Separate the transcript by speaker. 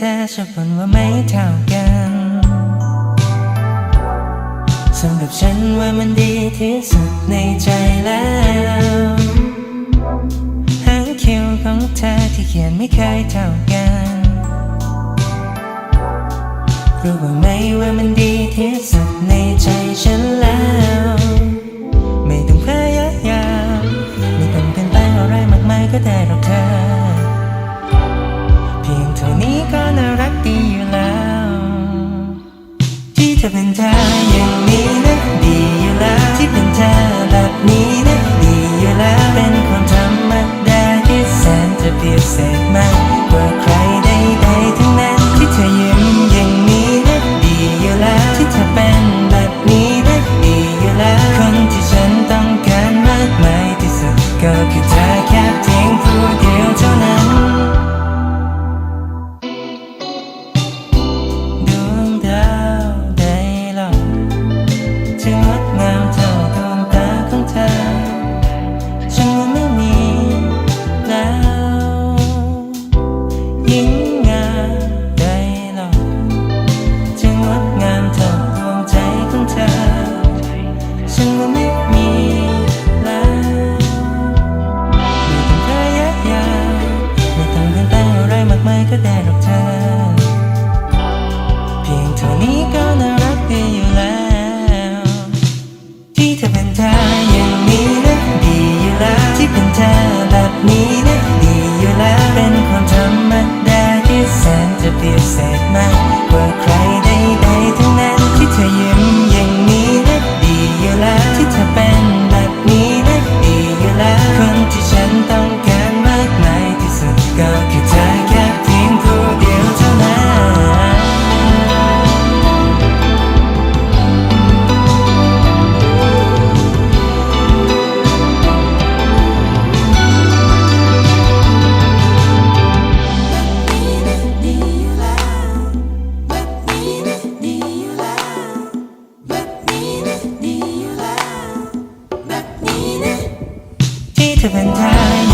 Speaker 1: ธอชอบบ่นว่าไม่เท่ากันสำหรับฉันว่ามันดีที่สุดในใจแล้วหางคิวของเธอที่เขียนไม่เคยเท่ากันรู้ว่าไหมว่ามันดีที่สุด Seven Dad. Make a day. even die.